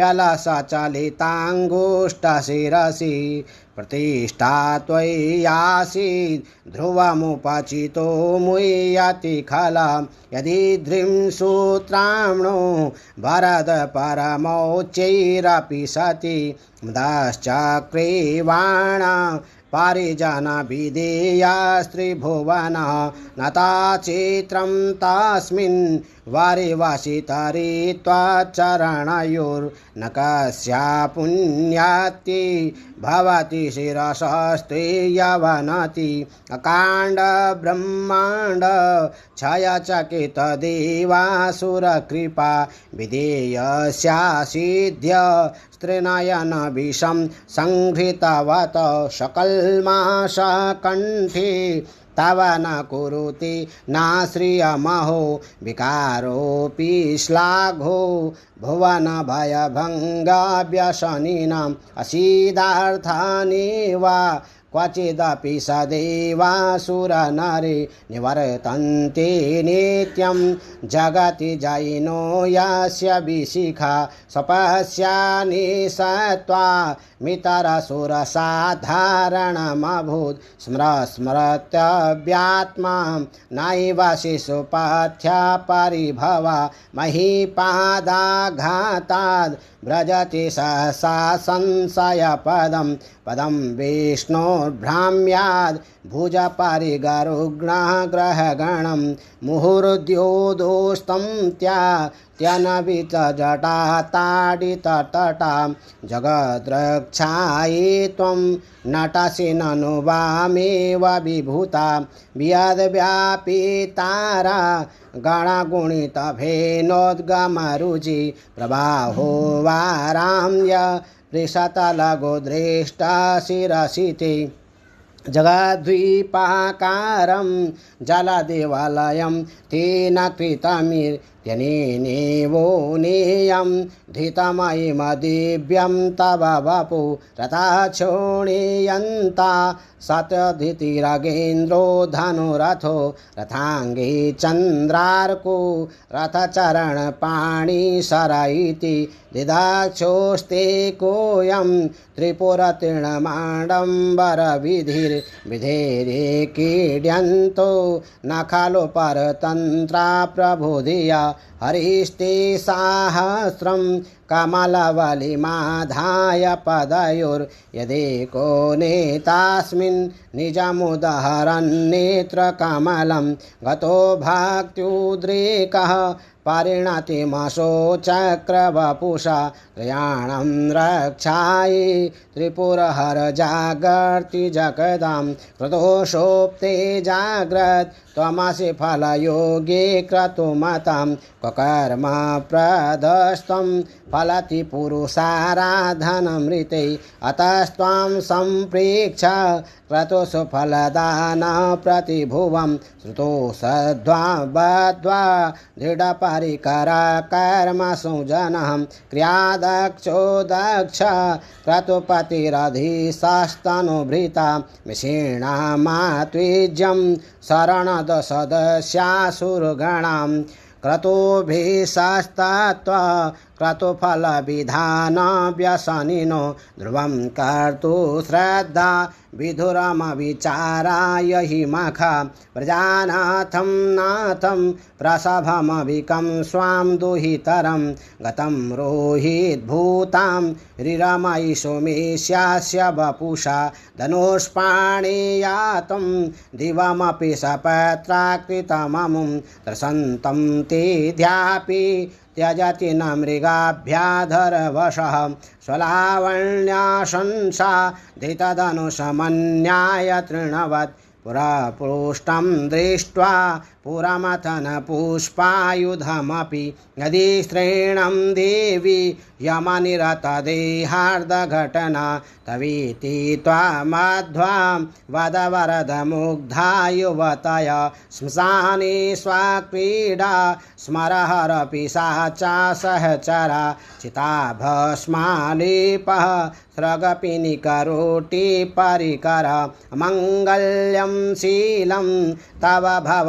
विक्रमयतः अलभ्यापाताले प्यलसचलिताङ्गुष्ठशिरसि प्रतिष्ठा त्वय्यासीत् ध्रुवमुपचितो मुह्यति खल। यदि धृंसूत्राम्णो भरद परमौच्चैरपि सति मुदश्चक्रीवाण पारिजनविधेया स्त्रिभुवन नता चित्रं तस्मिन् वरिवसितरि त्वच्चरणयोर्न कस्या पुण्याति भवति शिरसस्ते यवनति अकाण्डब्रह्माण्ड क्षयचकितदेवासुरकृपा विधेयस्यासिध्य स्त्रीनयनविषं सङ्घृतवत सकल्माशकण्ठे तव न कुरुति नाश्रियमहो विकारोऽपि श्लाघो भुवनभयभङ्गाव्यसनिनाम् असीदार्थानि वा क्वचिदपि सदैवासुरनरे निवर्तन्ते नित्यं जगति जैनो यस्य विशिखा सपस्यानि सत्त्वा मितरसुरसाधारणमभूत् स्मरस्मरत्यव्यात्मा नैव शिशुपाथ्या परिभवा महीपादाघाताद् व्रजति सहसा संशयपदं पदं विष्णोर्भ्राम्याद् भुजपरिगरुग्णः ग्रहगणं मुहुर्द्योदोस्तं त्या त्यनवितजटा ताडितटटा जगद्रक्षायै त्वं नटसि ननु वामेव विभूता वियद्व्यापितारा गणगुणितभेनोद्गमरुचि प्रबाहो वाराम्य पृषतलघुदृष्टशिरसिते जगद्वीपाकारं जलदेवालयं तेन कृतमित्यनेनेवो नेयं धृतमयिमदिव्यं तव वपु रथाक्षोणीयन्ता सतधितिरगेन्द्रो धनुरथो रथाङ्गे चन्द्रार्को रथचरणपाणिशर इति दिदाक्षोस्ते कोऽयं त्रिपुरतृणमाडम्बरविधिर्विधेरेकीड्यन्तो न खलु परतन्त्रा प्रबोधिया हरिस्ते साहस्रं कमलवलिमाधाय पदयुर्यदेको नेतास्मिन् निजमुदहरन्नेत्रकमलं गतो भक्त्युद्रेकः परिणतिमशोचक्रवपुषा त्रयाणं रक्षायै त्रिपुरहरजागर्ति जगदां कृतोषोप्ते जाग्रत् त्वमसि फलयोगे क्रतुमतां क्वकर्म प्रदस्त्वं फलति पुरुषाराधनमृते अतस्त्वां सम्प्रेक्ष क्रतुषु फलदानप्रतिभुवं श्रुतो सद्वा बद्ध्वा दृढपरिकरा कर्मसु जनः क्रियादक्षो दक्ष क्रतुपतिरधिशस्तनुभृता विषीणामात्वीज्यं शरणदशदस्यासुरगणां क्रतुभिशास्तात्वा क्रतुफलविधानव्यसनिनो ध्रुवं कर्तुश्रद्धा विधुरमविचाराय हि मखा प्रजानाथं नाथं प्रसभमविकं स्वां दुहितरं। गतं रोहिद्भूतां रिरमयि सोमेश्यास्य वपुषा। धनुष्पाणियातं दिवमपि सपत्राकृतममुं। त्रसन्तं तेऽध्यापि त्यजति न मृगाभ्याधरवशः। स्वलावण्याशंसा धृतधनुषमन्याय तृणवत्। पुरपृष्ठं दृष्ट्वा पुरमथनपुष्पायुधमपि। यदि श्रेणं देवी यमनिरतदेहार्दघटना तवीति त्वामध्वां वदवरदमुग्धा युवतय श्मशाने स्वाक्रीडा स्मरहरपि सा च सहचरा चिताभस्मालेपः स्रगपिनिकरोटिपरिकर मङ्गल्यं शीलं तव भव